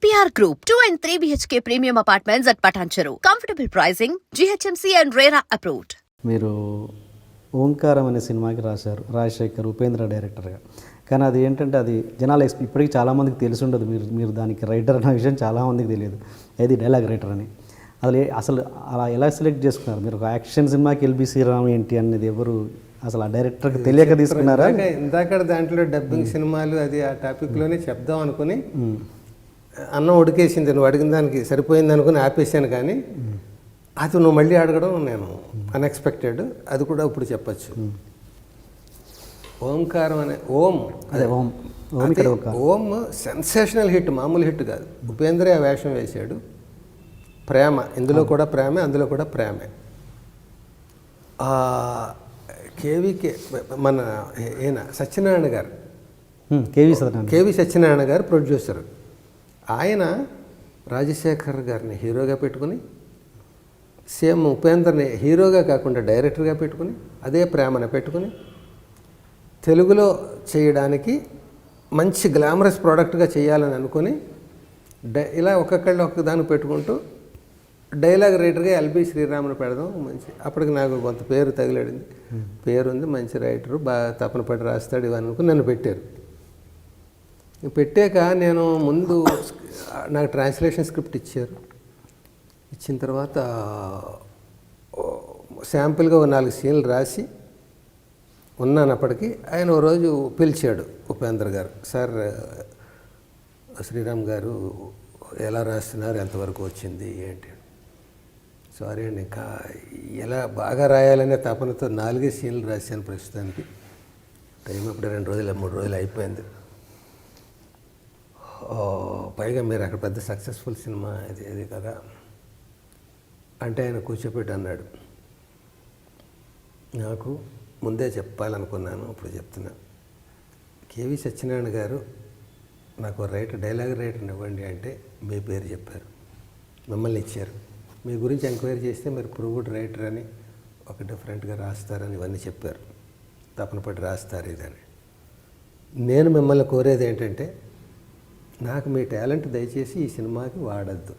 APR Group, 2 and 3 BHK premium apartments at Patancheru. Comfortable pricing, GHMC and RERA approved. మీరు ఓంకారం అనే సినిమాకి రాశారు రాజశేఖర్ ఉపేంద్ర డైరెక్టర్గా. కానీ అది ఏంటంటే అది జనాలు ఎక్స్ ఇప్పటికీ చాలామందికి తెలిసి ఉండదు. మీరు మీరు దానికి రైటర్ అన్న విషయం చాలామందికి తెలియదు. ఏది డైలాగ్ రైటర్ అని. అసలు అసలు అలా ఎలా సెలెక్ట్ చేసుకున్నారు? మీరు ఒక యాక్షన్ సినిమాకి ఎల్బి శ్రీరామ్ ఏంటి అనేది ఎవరు అసలు ఆ డైరెక్టర్కి తెలియక తీసుకున్నారా? ఇందాక- ఇందాక దాంట్లో డబ్బింగ్ సినిమాలు అది ఆ టాపిక్లోనే చెప్దాం అనుకుని అన్నం ఉడికేసింది నువ్వు అడిగిన దానికి సరిపోయింది అనుకుని ఆపేసాను కానీ అది నువ్వు మళ్ళీ అడగడం నేను అన్ఎక్స్పెక్టెడ్ అది కూడా ఇప్పుడు చెప్పచ్చు. ఓంకారం అనే ఓం అదే ఓం. ఓం సెన్సేషనల్ హిట్ మామూలు హిట్ కాదు. ఉపేంద్రే ఆ వేషం వేశాడు. ప్రేమ ఇందులో కూడా ప్రేమే అందులో కూడా ప్రేమే. కేవీకే మన ఈయన సత్యనారాయణ గారు. కేవీ కేవి సత్యనారాయణ గారు ప్రొడ్యూసర్ ఆయన రాజశేఖర్ గారిని హీరోగా పెట్టుకుని సేమ్ ఉపేంద్రని హీరోగా కాకుండా డైరెక్టర్గా పెట్టుకుని అదే ప్రేమను పెట్టుకుని తెలుగులో చేయడానికి మంచి గ్లామరస్ ప్రోడక్ట్గా చేయాలని అనుకుని డై ఇలా ఒక్కొక్కళ్ళు ఒక్క దాన్ని పెట్టుకుంటూ డైలాగ్ రైటర్గా ఎల్బి శ్రీరాముని పెడదాం మంచి అప్పటికి నాకు కొంత పేరు తగిలాడింది. పేరుంది మంచి రైటరు బాగా తపన పడి రాస్తాడు ఇవన్నీ అనుకుని నన్ను పెట్టారు. పెట్టాక నేను ముందు నాకు ట్రాన్స్లేషన్ స్క్రిప్ట్ ఇచ్చారు. ఇచ్చిన తర్వాత శాంపుల్గా ఒక నాలుగు సీన్లు రాసి ఉన్నాను అప్పటికి. ఆయన ఓ రోజు పిలిచాడు ఉపేంద్ర గారు సార్ శ్రీరామ్ గారు ఎలా రాస్తున్నారు? ఎంతవరకు వచ్చింది? ఏంటి? సారీ అండి ఇంకా ఎలా బాగా రాయాలనే తపనతో నాలుగే సీన్లు రాశాను ప్రస్తుతానికి. టైం ఇప్పుడు రెండు రోజులు మూడు రోజులు అయిపోయింది. పైగా మీరు అక్కడ పెద్ద సక్సెస్ఫుల్ సినిమా అది ఇది కదా. అంటే ఆయన కూర్చోపెట్టి అన్నాడు. నాకు ముందే చెప్పాలనుకున్నాను ఇప్పుడు చెప్తున్నా. కేవి సత్యనారాయణ గారు నాకు రైట్ డైలాగ్ రైటర్ని ఇవ్వండి అంటే మీ పేరు చెప్పారు. మిమ్మల్ని ఇచ్చారు. మీ గురించి ఎంక్వైరీ చేస్తే మీరు ప్రూవ్డ్ రైటర్ అని ఒక డిఫరెంట్గా రాస్తారని ఇవన్నీ చెప్పారు. తపన పడి రాస్తారు ఇదని. నేను మిమ్మల్ని కోరేది ఏంటంటే నాకు మీ టాలెంట్ దయచేసి ఈ సినిమాకి వాడద్దు.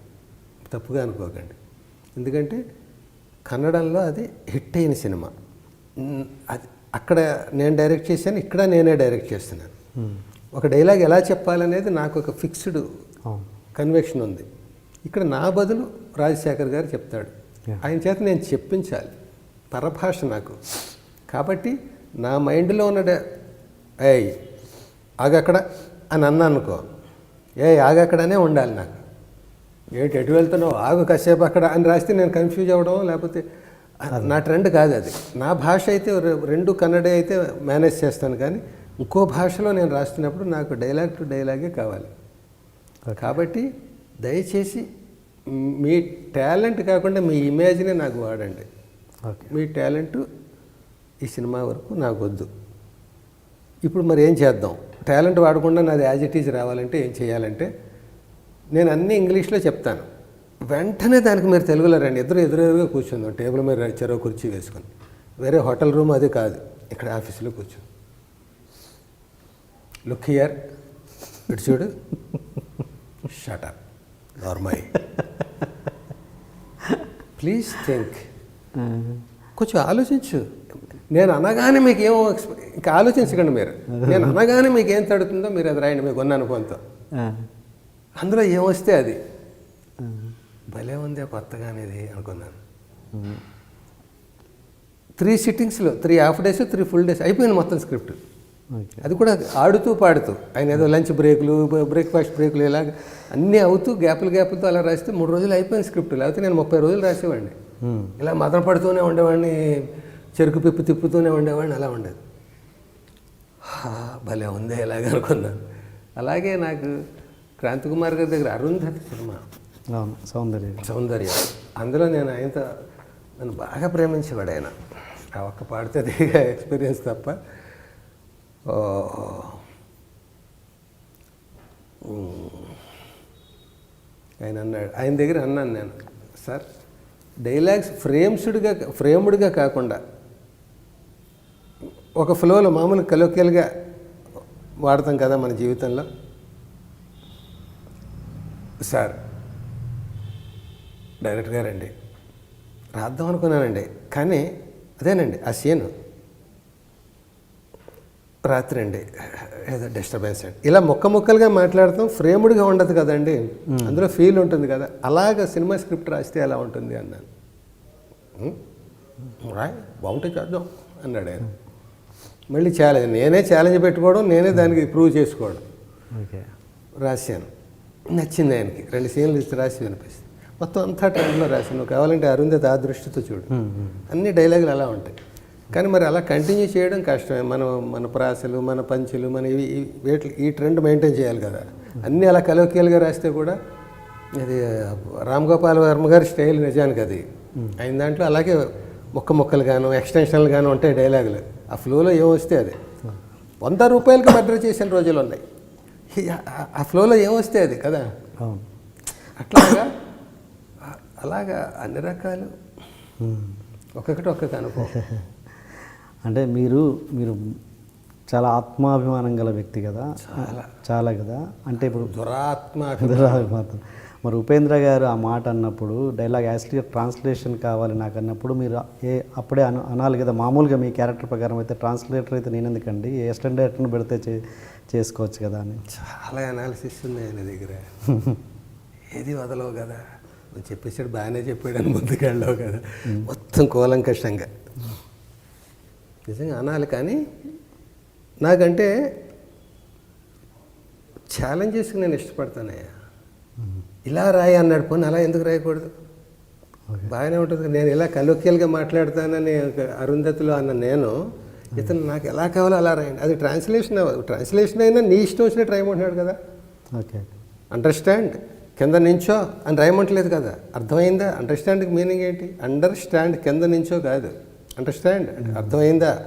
తప్పుగా అనుకోకండి. ఎందుకంటే కన్నడంలో అది హిట్ అయిన సినిమా. అది అక్కడ నేను డైరెక్ట్ చేశాను ఇక్కడ నేనే డైరెక్ట్ చేస్తున్నాను. ఒక డైలాగ్ ఎలా చెప్పాలనేది నాకు ఒక ఫిక్స్డ్ కన్వెక్షన్ ఉంది. ఇక్కడ నా బదులు రాజశేఖర్ గారు చెప్తాడు. ఆయన చేత నేను చెప్పించాలి. పరభాష నాకు. కాబట్టి నా మైండ్లో ఉన్న డ- ఏయ్ ఆగక్కడ అని అన్నా అనుకో ఏ ఆగక్కడనే ఉండాలి నాకు. ఏంటి ఎటు వెళ్తున్నావు? ఆగు కాసేపు అక్కడ అని రాస్తే నేను కన్ఫ్యూజ్ అవ్వడం లేకపోతే నా ట్రెండ్ కాదు అది. నా భాష అయితే రెండు కన్నడే అయితే మేనేజ్ చేస్తాను కానీ ఇంకో భాషలో నేను రాస్తున్నప్పుడు నాకు డైలాగ్ టు డైలాగే కావాలి. కాబట్టి దయచేసి మీ టాలెంట్ కాకుండా మీ ఇమేజ్నే నాకు వాడండి. మీ టాలెంట్ ఈ సినిమా వరకు నాకు వద్దు. ఇప్పుడు మరి ఏం చేద్దాం? టాలెంట్ వాడకుండా నాది యాజ్ ఇట్ ఈజ్ రావాలంటే ఏం చేయాలంటే నేను అన్ని ఇంగ్లీష్లో చెప్తాను. వెంటనే దానికి మీరు తెలుగులో రండి. ఎదురు ఎదురుగా కూర్చుందాం. టేబుల్ మీద చెరో కుర్చీ వేసుకొని. వేరే హోటల్ రూమ్ అది కాదు. ఇక్కడ ఆఫీసులో కూర్చో లుక్ హియర్. ఇటు చూడు. Shut up normal. Please think. కొంచెం ఆలోచించు. నేను అనగానే మీకు ఏమో ఇంకా ఆలోచించకండి మీరు. నేను అనగానే మీకు ఏం తడుతుందో మీరు అది రాయండి మీకు ఉన్న అనుభవంతో అందులో ఏమొస్తే అది? భలే ఉంది కొత్తగానే ఇది అనుకున్నాను. Three సిట్టింగ్స్లో three half days three full days అయిపోయింది మొత్తం స్క్రిప్ట్. అది కూడా ఆడుతూ పాడుతూ ఆయన ఏదో లంచ్ బ్రేకులు బ్రేక్ఫాస్ట్ బ్రేకులు ఇలాగ అన్నీ అవుతూ గ్యాపులు గ్యాపులతో అలా రాస్తే మూడు రోజులు అయిపోయింది స్క్రిప్ట్. లేకపోతే నేను ముప్పై రోజులు రాసేవాడిని. ఇలా మదన పడుతూనే ఉండేవాడిని. చెరుకు పిప్పు తిప్పుతూనే ఉండేవాడిని అలా ఉండేది. హా, భలే ఉంది ఇలాగ అనుకున్నాను. అలాగే నాకు క్రాంతి కుమార్ గారి దగ్గర అరుంధతి సినిమా. సౌందర్య. సౌందర్యం. అందులో నేను ఆయనతో నన్ను బాగా ప్రేమించేవాడు ఆయన. ఆ ఒక్క పాడితే అది ఎక్స్పీరియన్స్ తప్ప. ఆయన అన్నాడు ఆయన దగ్గర అన్నాను నేను సార్ డైలాగ్స్ ఫ్రేమ్స్డ్గా ఫ్రేమ్డ్గా కాకుండా ఒక ఫ్లోలో మామూలు కలోకియల్గా వాడతాం కదా మన జీవితంలో? సార్. డైరెక్టర్ గారండి. రాద్దాం అనుకున్నానండి. కానీ అదేనండి ఆ సీన్. రాత్రి అండి. ఏదో డిస్టర్బెన్స్ అండి. ఇలా ముక్క ముక్కలుగా మాట్లాడతాం ఫ్రేమ్డ్గా ఉండదు కదండి. అందులో ఫీల్ ఉంటుంది కదా. అలాగ సినిమా స్క్రిప్ట్ రాస్తే ఎలా ఉంటుంది అన్నాను. "ఉం, రాయ్ బాగుంటే చేద్దాం అన్నాడు ఆయన. మళ్ళీ ఛాలెంజ్ నేనే ఛాలెంజ్ పెట్టుకోవడం నేనే దానికి ప్రూవ్ చేసుకోవడం. ఓకే. రాశాను. నచ్చింది ఆయనకి. రెండు సీన్లు ఇచ్చి రాసి వినిపిస్తుంది. మొత్తం అంతా ట్రెండ్లో రాశాను. కావాలంటే అరుంధతి ఆ దృష్టితో చూడు. అన్ని డైలాగులు అలా ఉంటాయి. కానీ మరి అలా కంటిన్యూ చేయడం కష్టమే. మనం మన ప్రాసలు మన పంచులు మన ఇవి ఇవి- వీటి ఈ ట్రెండ్ మెయింటైన్ చేయాలి కదా. అన్నీ అలా కలోకియల్గా రాస్తే కూడా అది రామ్ గోపాల్ వర్మ గారి స్టైల్ నిజానికి అది. ఆయన దాంట్లో అలాగే ముక్క ముక్కలు గాను ఎక్స్టెన్షన్లు గాను ఉంటాయి డైలాగులు ఆ ఫ్లోలో ఏమొస్తే అది. వంద రూపాయలకి మర్డర్ చేసిన రోజులు ఉన్నాయి. ఆ- ఫ్లోలో ఏమొస్తే అది కదా? అవును. అట్లాగా అలాగా అన్ని రకాలు. ఒక్కొక్కటి ఒక్కొక్క అనుభవం. అంటే మీరు మీరు చాలా ఆత్మాభిమానం గల వ్యక్తి కదా? చాలా. కదా? అంటే ఇప్పుడు దురాత్మ మాత్రం మరి ఉపేంద్ర గారు ఆ మాట అన్నప్పుడు డైలాగ్ యాక్చువల్గా ట్రాన్స్లేషన్ కావాలి నాకు అన్నప్పుడు మీరు ఏ అప్పుడే అన అనాలి కదా. మామూలుగా మీ క్యారెక్టర్ ప్రకారం అయితే ట్రాన్స్లేటర్ అయితే నేను ఎందుకండి ఏ డైరెక్టర్ని పెడితే చే చేసుకోవచ్చు కదా అని. చాలా అనాలిసిస్ ఉంది ఆయన దగ్గర. ఏది వదలవు కదా? నువ్వు చెప్పేసాడు బాగానే చెప్పాడు అని ముందుకు వెళ్ళావు కదా మొత్తం కూలంకషంగా. నిజంగా అనాలి కానీ నాకంటే ఛాలెంజెస్కి నేను ఇష్టపడతానయ్యా. ఇలా రాయి అన్నాడు. పోనీ అలా ఎందుకు రాయకూడదు? బాగానే ఉంటుంది. నేను ఇలా కలోక్యల్గా మాట్లాడతానని ఒక అరుంధతిలో అన్న నేను ఇతను నాకు ఎలా కావాలో అలా రాయండి. అది ట్రాన్స్లేషన్ అవ్వదు. ట్రాన్స్లేషన్ అయినా నీ ఇష్టం వచ్చినట్టు రాయమంటున్నాడు కదా. ఓకే అండర్స్టాండ్ కింద నించో అని రాయమంటలేదు కదా. అర్థమైందా? అండర్స్టాండ్కి మీనింగ్ ఏంటి? అండర్స్టాండ్ కింద నించో కాదు. అండర్స్టాండ్ అర్థమైందా?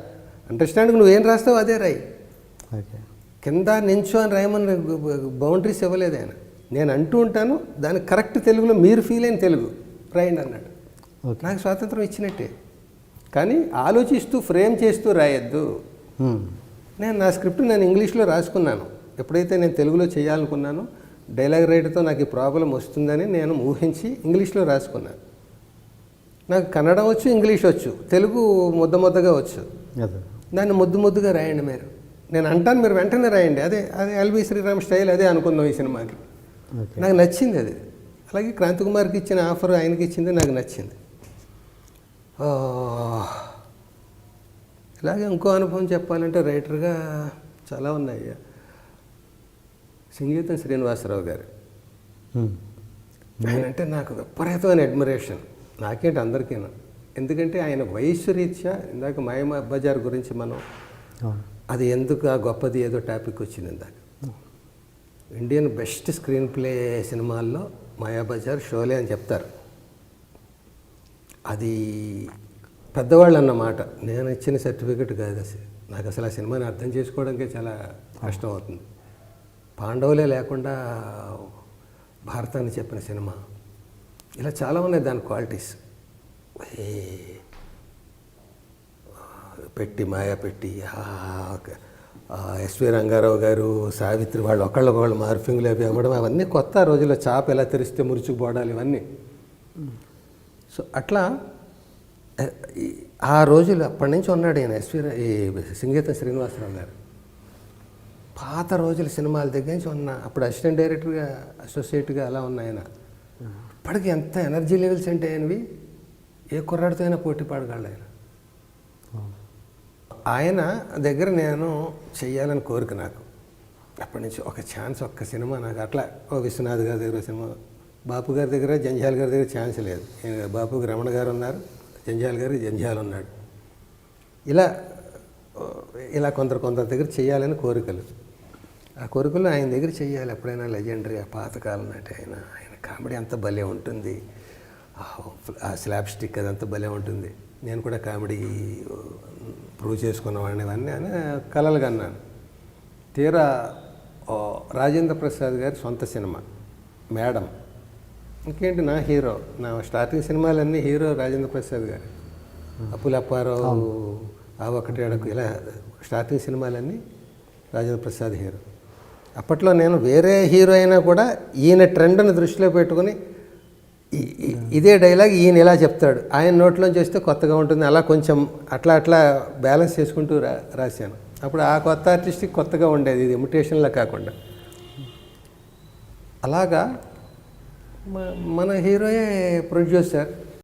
అండర్స్టాండ్కి నువ్వేం రాస్తావు అదే రాయి. ఓకే. కింద నించో అని రాయమని బౌండరీస్ ఇవ్వలేదు ఆయన. నేను అంటూ ఉంటాను దానికి కరెక్ట్ తెలుగులో మీరు ఫీల్ అయిన తెలుగు. రాయండి అన్నాడు. నాకు స్వాతంత్రం ఇచ్చినట్టే. కానీ ఆలోచిస్తూ ఫ్రేమ్ చేస్తూ రాయొద్దు. నేను నా స్క్రిప్ట్ నేను ఇంగ్లీష్లో రాసుకున్నాను. ఎప్పుడైతే నేను తెలుగులో చేయాలనుకున్నానో డైలాగ్ రైటర్తో నాకు ఈ ప్రాబ్లం వస్తుందని నేను ఊహించి ఇంగ్లీష్లో రాసుకున్నాను. నాకు కన్నడ వచ్చు ఇంగ్లీష్ వచ్చు తెలుగు ముద్ద ముద్దగా వచ్చు. దాన్ని ముద్దు ముద్దుగా రాయండి మీరు. నేను అంటాను మీరు వెంటనే రాయండి. అదే అదే ఎల్బి శ్రీరామ్ స్టైల్ అదే అనుకుందాం ఈ సినిమాకి. నాకు నచ్చింది అది. అలాగే క్రాంతి కుమార్కి ఇచ్చిన ఆఫర్ ఆయనకి ఇచ్చింది నాకు నచ్చింది. ఇలాగే ఇంకో అనుభవం చెప్పాలంటే రైటర్గా చాలా ఉన్నాయి. సంగీతం శ్రీనివాసరావు గారు. అంటే నాకు విపరీతమైన అడ్మిరేషన్. నాకేంటి అందరికీను. ఎందుకంటే ఆయన వయస్సు రీత్యా ఇందాక మాయమ బజార్ గురించి మనం అది ఎందుకు ఆ గొప్పది ఏదో టాపిక్ వచ్చింది ఇందాక. ఇండియన్ బెస్ట్ స్క్రీన్ ప్లే సినిమాల్లో మాయాబజార్ షోలే అని చెప్తారు. అది పెద్దవాళ్ళు అన్నమాట నేను ఇచ్చిన సర్టిఫికెట్ కాదు అసలు. నాకు అసలు ఆ సినిమాని అర్థం చేసుకోవడానికే చాలా కష్టం అవుతుంది. పాండవులే లేకుండా భారతాన్ని చెప్పిన సినిమా. ఇలా చాలా ఉన్నాయి దాని క్వాలిటీస్. పెట్టి మాయా పెట్టి ఆ, ఎస్వి రంగారావు గారు సావిత్రి వాళ్ళు ఒకళ్ళకొకళ్ళు మార్ఫింగ్లు అవి అవ్వడం అవన్నీ కొత్త రోజుల్లో చాప ఎలా తెరిస్తే మురుచుకుపోవడాలు ఇవన్నీ. సో అట్లా ఆ, రోజులు అప్పటి నుంచి ఉన్నాడు ఈయన ఎస్వి ఈ సంగీతం శ్రీనివాసరావు గారు. పాత రోజుల సినిమాల దగ్గర నుంచి ఉన్న అప్పుడు అసిస్టెంట్ డైరెక్టర్గా అసోసియేట్గా అలా ఉన్న ఆయన. ఇప్పటికి ఎంత ఎనర్జీ లెవెల్స్ అంటే ఆయనవి? ఏ కుర్రాడితో అయినా పోటీ పడగలడు ఆయన. ఆయన దగ్గర నేను చెయ్యాలని కోరిక నాకు. అప్పటి నుంచి ఒక ఛాన్స్ ఒక్క సినిమా నాకు అట్లా ఓ విశ్వనాథ్ గారి దగ్గర సినిమా బాపు గారి దగ్గర జంజాల్ గారి దగ్గర ఛాన్స్ లేదు. ఈయన బాపుకి రమణ గారు ఉన్నారు జంజాల్ గారు జంజాల్ ఉన్నాడు. ఇలా ఇలా కొందరు కొందరి దగ్గర చేయాలని కోరికలు. ఆ కోరికలు ఆయన దగ్గర చేయాలి ఎప్పుడైనా లెజెండరీ ఆ పాతకాలం నాటి ఆయన ఆయన కామెడీ అంత భలే ఉంటుంది. ఆ- ఆ స్లాబ్ స్టిక్ అదంతా భలే ఉంటుంది. నేను కూడా కామెడీ ప్రూవ్ చేసుకున్నవాడిని ఇవన్నీ అని కలలు కన్నాను తీరా రాజేంద్ర ప్రసాద్ గారి సొంత సినిమా మేడం. ఇంకేంటి నా హీరో? నా స్టార్టింగ్ సినిమాలన్నీ హీరో రాజేంద్ర ప్రసాద్ గారు. అప్పుల అప్పారావు ఆ ఒకటి అడకు ఇలా స్టార్టింగ్ సినిమాలన్నీ రాజేంద్ర ప్రసాద్ హీరో. అప్పట్లో నేను వేరే హీరో అయినా కూడా ఈయన ట్రెండ్ని దృష్టిలో పెట్టుకుని ఇదే డైలాగ్ ఈయన ఇలా చెప్తాడు. ఆయన నోట్లోంచి వస్తే కొత్తగా ఉంటుంది. అలా కొంచెం అట్లా అట్లా బ్యాలెన్స్ చేసుకుంటూ రా రాశాను. అప్పుడు ఆ కొత్త ఆర్టిస్ట్కి కొత్తగా ఉండేది. ఇది ఇమిటేషన్లా కాకుండా. అలాగా మన హీరోయే ప్రొడ్యూసర్.